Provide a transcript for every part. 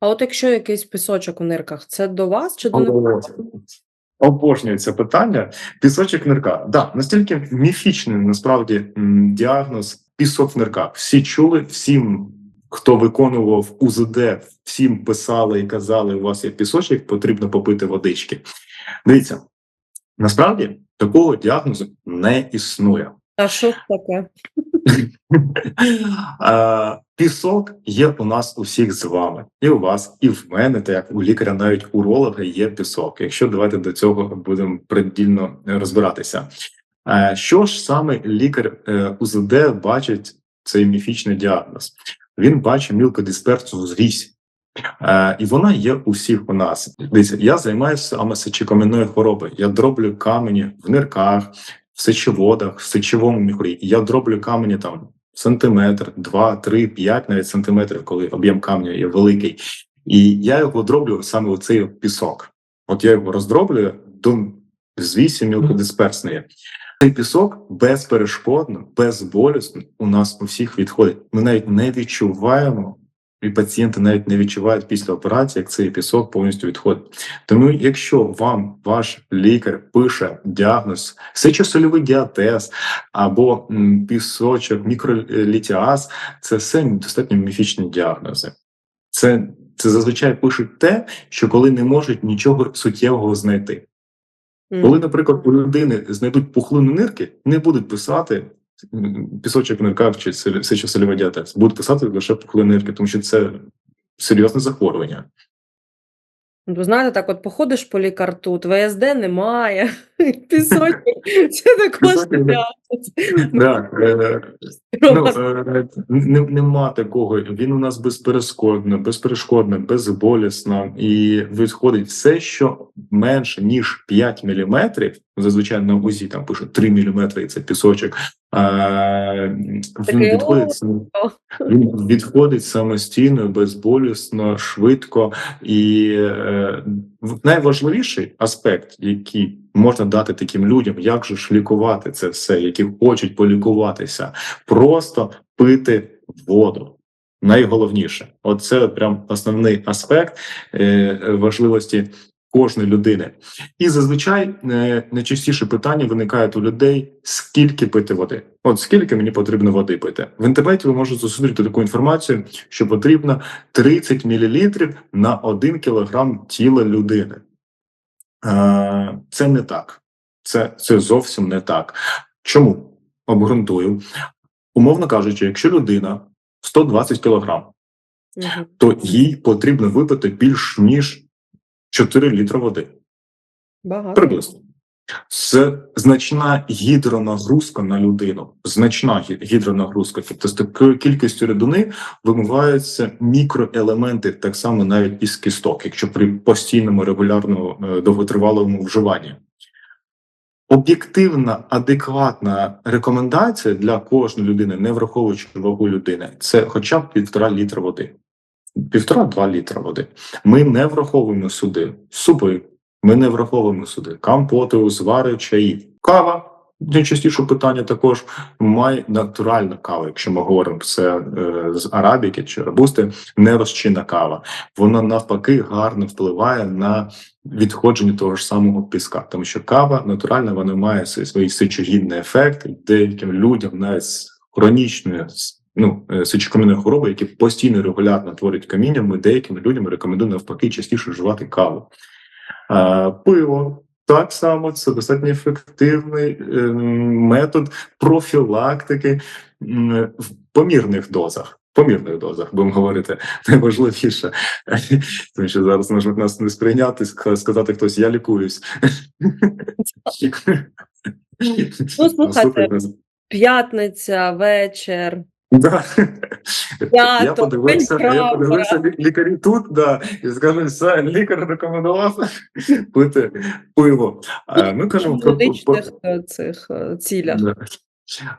А от якщо якийсь пісочок у нирках, це до вас чи до них? О, це питання. Пісочок в нирках. Да, настільки міфічний насправді діагноз пісок в нирках. Всі чули, всім, хто виконував УЗД, всім писали і казали, у вас є пісочок, потрібно попити водички. Дивіться, насправді такого діагнозу не існує. А що таке? Е, Пісок є у нас у всіх з вами, і у вас, і в мене, та як у лікаря, навіть уролога є пісок. Якщо давайте до цього будемо придільно розбиратися. Е, Що ж саме лікар е, УЗД бачить цей міфічний діагноз? Він бачить мілкодисперсу зрізь. Е, і вона є у всіх у нас. Дивіться, я займаюся сечокам'яною хворобою. Я дроблю камені в нирках, в сечоводах, в сечовому міхурі. Я дроблю камені там сантиметр, два, три, п'ять навіть сантиметрів, коли об'єм камня є великий. І я його дроблю саме у цей пісок. От я його роздроблюю до звісі мілкодисперсної. Цей пісок безперешкодно, безболісно у нас у всіх відходить. Ми навіть не відчуваємо, і пацієнти навіть не відчувають після операції, як цей пісок повністю відходить. Тому, якщо вам ваш лікар пише діагноз сечосольовий діатез або пісочок, мікролітіаз, це все достатньо міфічні діагнози. Це, це зазвичай пишуть те, що коли не можуть нічого суттєвого знайти. М. Коли, наприклад, у людини знайдуть пухлину нирки, не будуть писати пісочок в нирках чи сел- сечосольовий діатез. Будуть писати лише пухлину нирки, тому що це серйозне захворювання. Ви знаєте, так от походиш по лікарту, ВСД немає, пісочок, це також е, ну, е, не- нема такого. Він у нас безперешкодно, безперешкодно, безболісно і відходить все, що менше ніж 5 мм, Зазвичай на УЗІ там пишуть 3 мм, і це пісочок. Він відходить сам- він відходить самостійно, безболісно, швидко. І е, найважливіший аспект, який можна дати таким людям, як же ж лікувати це все, які хочуть полікуватися, просто пити воду. Найголовніше, оце прям основний аспект е, важливості кожної людини. І зазвичай е, найчастіше питання виникають у людей: скільки пити води? От скільки мені потрібно води пити? В інтернеті ви можете зустріти таку інформацію, що потрібно 30 мл на 1 кг тіла людини. Е, Це не так. Це, це зовсім не так. Чому? Обґрунтую. Умовно кажучи, якщо людина 120 кг, то їй потрібно випити більш ніж 4 літри води. Багато. Приблизно. Це значна гідронагрузка на людину. Значна гідронагрузка. Тобто з такою кількістю рідини вимиваються мікроелементи, так само навіть із кісток, якщо при постійному регулярному е, довготривалому вживанні. Об'єктивна, адекватна рекомендація для кожної людини, не враховуючи вагу людини, це хоча б півтора літра води. Півтора-два літра води. Ми не враховуємо сюди супи, ми не враховуємо сюди компоти, узвари, чаї. Кава. Найчастіше питання також має натуральна кава, якщо ми говоримо це е, з арабіки чи робусти, не розчинна кава. Вона навпаки гарно впливає на відходження того ж самого піска, тому що кава натуральна, вона має свій, сечогінний ефект. Деяким людям навіть з хронічною ну, е, сечокам'яною хворобою, які постійно регулярно творять каміння, ми деяким людям рекомендуємо навпаки частіше вживати каву. А, пиво. Так само це достатньо ефективний е, метод профілактики в помірних дозах. Помірних дозах, будемо говорити, найважливіше. Тому що зараз можуть нас не сприйняти, сказати хтось, я лікуюсь. Ну, слухайте, П'ятниця, вечір. Да. Я П'ято, подивився, я подивився лікарі тут, да, і скажу, все, лікар рекомендував пити пиво. Ми кажемо про, цих е, цілях.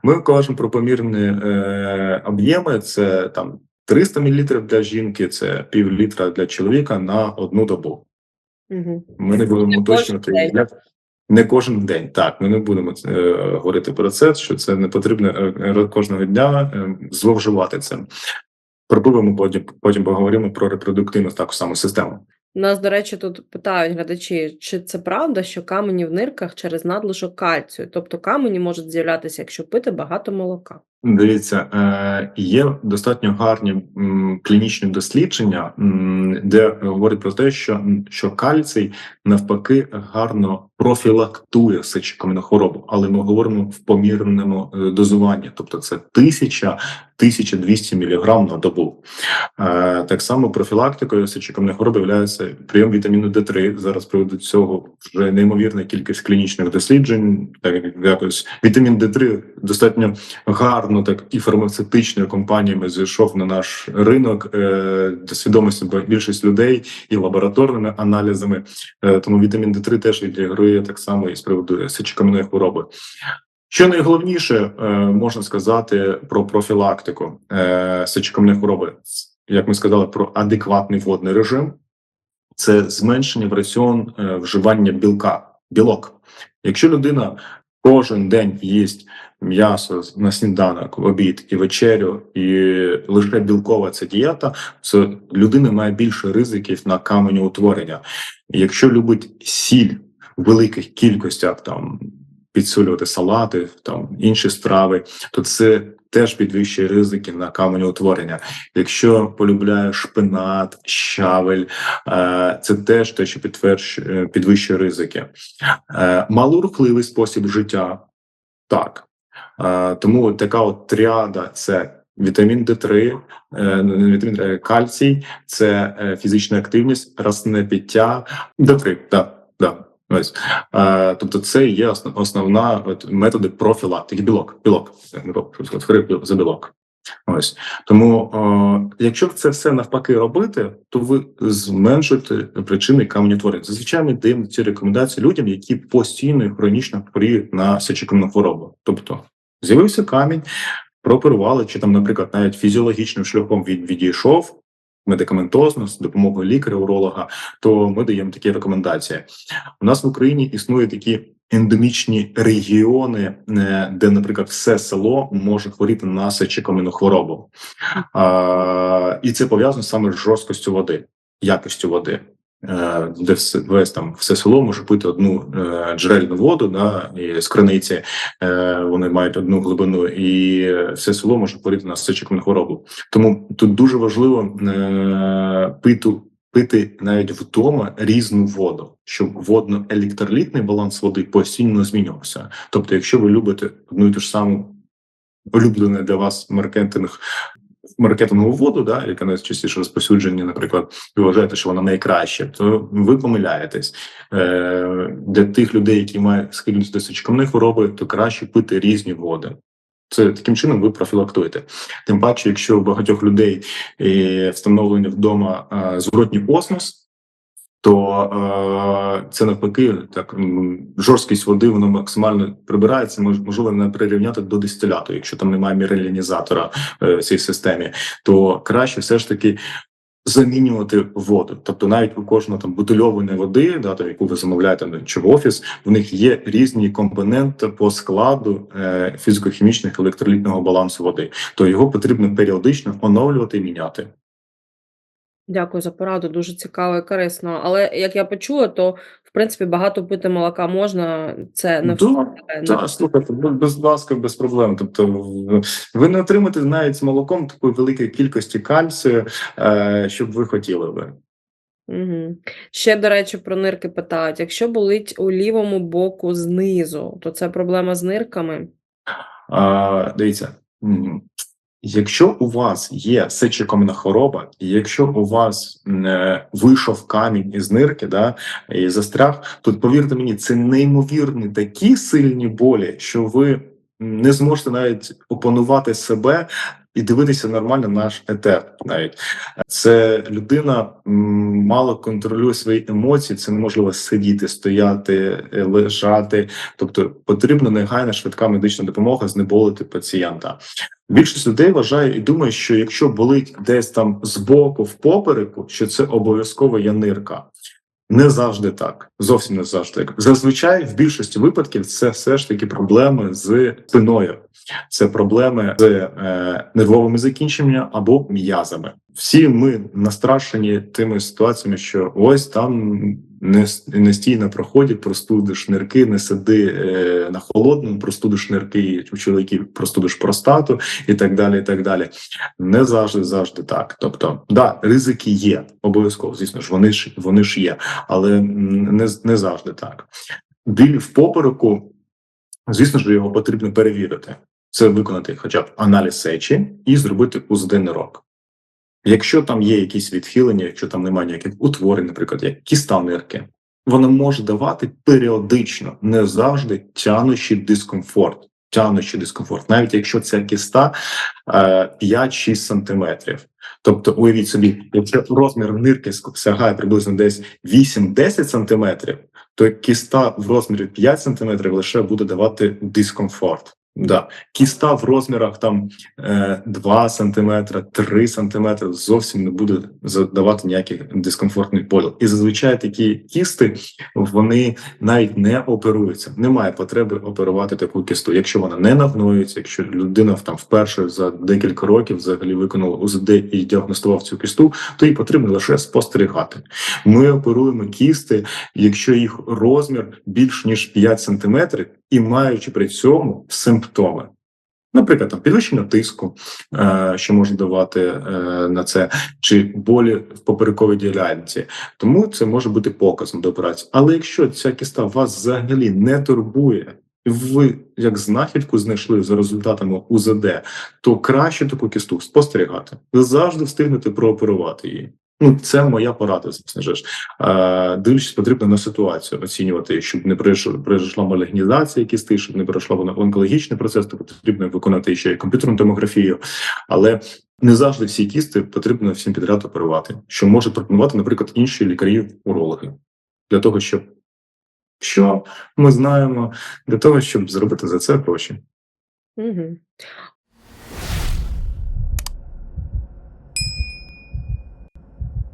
Ми кажемо про помірні е, об'єми. Це там 300 мл для жінки, це пів літра для чоловіка на одну добу. Ми не будемо уточнювати як не кожен день. Так, ми не будемо е, говорити про це, що це не потрібно е, е, кожного дня е, зловживати цим. Пробуємо потім, потім поговоримо про репродуктивну таку саму систему. Нас, до речі, тут питають глядачі, чи це правда, що камені в нирках через надлишок кальцію? Тобто камені можуть з'являтися, якщо пити багато молока. Дивіться, е, є достатньо гарні клінічні дослідження, де говорять про те, що, що кальцій навпаки гарно профілактує сечокам'яну хворобу, але ми говоримо в помірному е, дозуванні, тобто це 1000 1200 мг на добу. Е, так само профілактикою сечокам'яної хвороби є прийом вітаміну Д3. Зараз приводу цього вже неймовірна кількість клінічних досліджень. Так як якось вітамін Д3 достатньо гарно, так і фармацевтичними компаніями зайшов на наш ринок е, до свідомості більшість людей і лабораторними аналізами. Е, тому вітамін Д3 теж відігрує так само і з приводу сечокам'яної хвороби. Що найголовніше е, можна сказати про профілактику е, сечокам'яної хвороби, як ми сказали, про адекватний водний режим, це зменшення в раціон е, вживання білка, білок. Якщо людина кожен день їсть м'ясо на сніданок, обід і вечерю, і лише білкова ця дієта, це людина має більше ризиків на каменеутворення. Якщо любить сіль в великих кількостях там підсилювати салати, там інші страви, то це теж підвищує ризики на каменеутворення. Якщо полюбляє шпинат, щавель, е, це теж те, що підтверджує підвищує ризики. Е, Малорухливий спосіб життя, так. Е, Тому така от тріада це. Вітамін Д3, е, вітамін кальцій, це е, фізична активність, росне пиття, Д3, так, да, Ось тобто, це є основна методи профілактики. Білок, білок, білок за білок. Ось тому, е, якщо це все навпаки робити, то ви зменшуєте причини каменютворення. Зазвичай ми даємо ці рекомендації людям, які постійно і хронічно хворіють на сечокам'яну хворобу. Тобто з'явився камінь, прооперували, чи там, наприклад, навіть фізіологічним шляхом від відійшов медикаментозно з допомогою лікаря-уролога, то ми даємо такі рекомендації. У нас в Україні існують такі ендемічні регіони, е, де, наприклад, все село може хворіти на сечокам'яну хворобу, а, і це пов'язано саме з жорсткістю води, якістю води. Е, де все весь там все село може пити одну е, джерельну воду, да, і з криниці е, вони мають одну глибину, і все село може хворіти на сечокам'яну хворобу. Тому тут дуже важливо пити, пити навіть вдома різну воду, щоб водно-електролітний баланс води постійно змінювався. Тобто, якщо ви любите одну і ту ж саму улюблене для вас маркетинг маркетингову воду, да, яка найчастіше розпосюдження, наприклад, ви вважаєте, що вона найкраща, то ви помиляєтесь. Е, Для тих людей, які мають схильність до сечокам'яної хвороби, то краще пити різні води. Це таким чином ви профілактуєте. Тим паче, якщо у багатьох людей встановлені встановлення вдома е, зворотній осмос, то е, це навпаки так жорсткість води воно максимально прибирається. можливо не прирівняти до дистиляту, якщо там немає міралінізатора е, в цій системі, то краще все ж таки. Замінювати воду, тобто навіть у кожного там бутильованої води, да, там, яку ви замовляєте чи в офіс, в них є різні компоненти по складу е, фізико-хімічних електролітного балансу води, то його потрібно періодично оновлювати і міняти. Дякую за пораду, дуже цікаво і корисно. Але як я почула, то в принципі багато пити молока можна. Це не все. Так, слухайте, бу- без ласка, без проблем. Тобто, ви не отримаєте навіть з молоком такої великої кількості кальцію, е, щоб ви хотіли би. Угу. Ще, до речі, про нирки питають: якщо болить у лівому боку знизу, то це проблема з нирками? А, дивіться, якщо у вас є сечокам'яна хвороба, і якщо у вас е, вийшов камінь із нирки, да, і застряг, то повірте мені, це неймовірні такі сильні болі, що ви не зможете навіть опанувати себе. І дивитися нормально наш етер. Навіть це людина мало контролює свої емоції. Це неможливо сидіти, стояти, е, лежати. Тобто потрібна негайна швидка медична допомога знеболити пацієнта. Більшість людей вважає і думає, що якщо болить десь там збоку в попереку, що це обов'язково є нирка. Не завжди так, зовсім не завжди. Зазвичай в більшості випадків це все ж таки проблеми з спиною. це проблеми з е, нервовими закінченнями або м'язами. Всі ми настрашені тими ситуаціями, що ось там не, не проході, простудиш нирки, не сиди е, на холодному, простудиш нирки, у чоловіків простудиш простату і так далі. і так далі. Не завжди завжди так. Тобто, да, ризики є обов'язково. Звісно ж, вони ж вони ж є, але не, не завжди так. Біль в попереку, звісно ж, його потрібно перевірити. Це виконати хоча б аналіз сечі і зробити УЗД нирок. Якщо там є якісь відхилення, якщо там немає ніяких утворень, наприклад, як кіста нирки, вона може давати періодично, не завжди тянущий дискомфорт. Тянущий дискомфорт, навіть якщо ця кіста е, 5-6 сантиметрів. Тобто, уявіть собі, якщо розмір нирки сягає приблизно десь 8-10 сантиметрів, то кіста в розмірі 5 сантиметрів лише буде давати дискомфорт. Да. Кіста в розмірах там е, 2 сантиметра, 3 сантиметри зовсім не буде задавати ніяких дискомфортних болів. І зазвичай такі кісти вони навіть не оперуються. Немає потреби оперувати таку кісту. Якщо вона не нагноюється, якщо людина там вперше за декілька років взагалі виконала УЗД і діагностував цю кісту, то їй потрібно лише спостерігати. Ми оперуємо кісти, якщо їх розмір більш ніж 5 сантиметрів, і маючи при цьому симптоми. Наприклад, там підвищення тиску, е, що може давати е, на це, чи болі в поперековій ділянці. Тому це може бути показом до операції. Але якщо ця кіста вас взагалі не турбує, і ви як знахідку знайшли за результатами УЗД, то краще таку кісту спостерігати. Ви завжди встигнете прооперувати її. Ну, це моя порада, звісно ж. Е, Дивлячись, потрібно на ситуацію оцінювати, щоб не прийшла малігнізація кісти, щоб не перейшла вона онкологічний процес, то потрібно виконати ще й комп'ютерну томографію. Але не завжди всі кісти потрібно всім підряд оперувати, що можуть пропонувати, наприклад, інші лікарі-урологи для того, щоб що ми знаємо, для того, щоб зробити за це гроші. Угу.